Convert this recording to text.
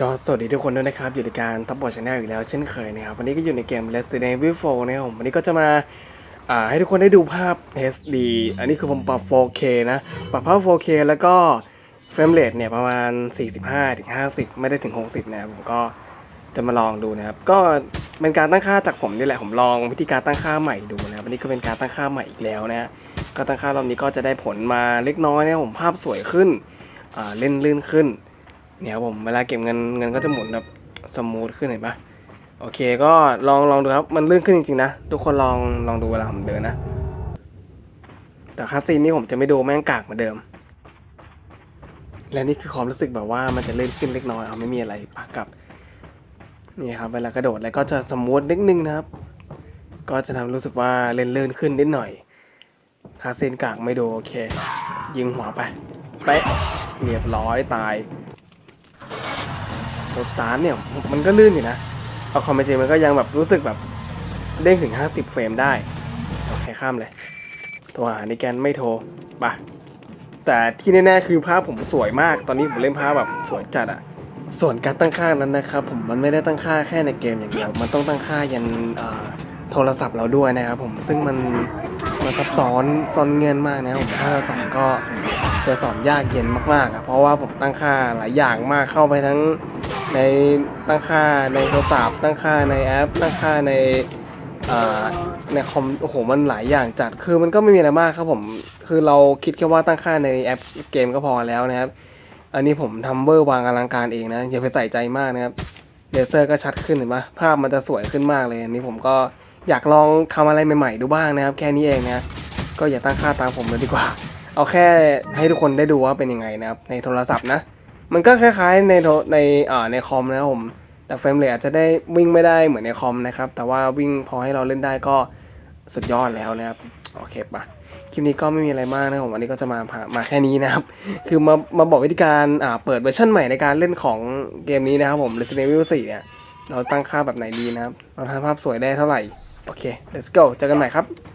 ก็สวัสดีทุกคนด้วยนะครับ อยู่ในการทับบอชแนลอีกแล้วเช่นเคยนะครับ วันนี้ก็อยู่ในเกม Resident Evil 4นะครับวันนี้ก็จะมาให้ทุกคนได้ดูภาพ HD อันนี้คือผมปรับ 4K นะ ปรับภาพ 4K แล้วก็เฟรมเรทเนี่ยประมาณ 45ถึง50 ไม่ได้ถึง 60 นะครับผมก็จะมาลองดูนะครับ ก็เป็นการตั้งค่าจากผมนี่แหละ ผมลองวิธีการตั้งค่าใหม่ดูนะครับวันนี้ก็เป็นการตั้งค่าใหม่อีกแล้วนะก็ตั้งค่ารอบนี้ก็จะได้ผลมาเล็กน้อยนะครับผมภาพสวยขึ้นเล่นลื่นขึ้น เนี่ยครับผมเวลาเก็บเงินเงินก็จะหมุนแบบสมูทขึ้นเห็นปะโอเคก็ลองลองดูครับ มันลื่นขึ้นจริงๆนะ ทุกคนลองลองดูเวลาผมเดินนะ แต่คาซีนนี่ผมจะไม่ดูแม่งกากเหมือนเดิม และนี่คือความรู้สึกแบบว่ามันจะลื่นขึ้นเล็กน้อยเอาไม่มีอะไรปะกับนี่ครับเวลากระโดดแล้วก็จะสมูทนิดนึงนะครับ ก็จะทำให้รู้สึกว่าเล่นลื่นขึ้นนิดหน่อยคาซีนกากไม่ดูโอเค ยิงหัวไปเป๊ะเรียบร้อยตาย ตัวสตาร์ทเนี่ยมันก็ลื่นอยู่นะเอาคอมเมนต์มันก็ยังแบบรู้สึกแบบเด้งถึง 50 เฟรมได้ โอเคข้ามเลยตัวหาในแกนไม่โทรปะแต่ที่แน่ๆคือภาพผมสวยมาก ตอนนี้ผมเล่นภาพแบบสวยจัดอะส่วนการตั้งค่านั้นนะครับผมมันไม่ได้ตั้งค่าแค่ในเกมอย่างเดียว มันต้องตั้งค่ายันอ่า โทรศัพท์เราด้วยนะครับผมซึ่งมันมันซับซ้อนซ้อนเงินมากนะผมถ้าจะสอนก็จะสอนยากเย็นมากๆอะเพราะว่าผมตั้งค่าหลายอย่างมากเข้าไปทั้งในตั้งค่าในโทรศัพท์ตั้งค่าในแอป ตั้งค่าในอ่าในคอมโอ้โหมันหลายอย่างจัดคือมันก็ไม่มีอะไรมากครับผมคือเราคิดแค่ว่าตั้งค่าในแอปเกมก็พอแล้วนะครับ อันนี้ผมทำเวอร์วางอลังการเองนะ อย่าไปใส่ใจมากนะครับเลเซอร์ก็ชัดขึ้นเห็นปะภาพมันจะสวยขึ้นมากเลยอันนี้ผมก็ อยากลองทำอะไรใหม่ๆดูบ้างนะครับ แค่นี้เองนะก็อย่าตั้งค่าตามผมเลยดีกว่า เอาแค่ให้ทุกคนได้ดูว่าเป็นยังไงนะครับ ในโทรศัพท์นะ มันก็คล้ายๆในในอ่าในคอมนะครับผมแต่เฟรมเรทอาจจะได้วิ่งไม่ได้เหมือนในคอมนะครับ แต่ว่าวิ่งพอให้เราเล่นได้ก็สุดยอดแล้วนะครับโอเคปะคลิปนี้ก็ไม่มีอะไรมากนะครับผมวันนี้ก็จะมาพามาแค่นี้นะครับ คือมามาบอกวิธีการอ่าเปิดเวอร์ชันใหม่ในการเล่นของเกมนี้นะครับผม Resident Evil 4เนี่ยเราตั้งค่าแบบไหนดีนะครับ เราทำภาพสวยได้เท่าไหร่ โอเค let's go เจอกันใหม่ครับ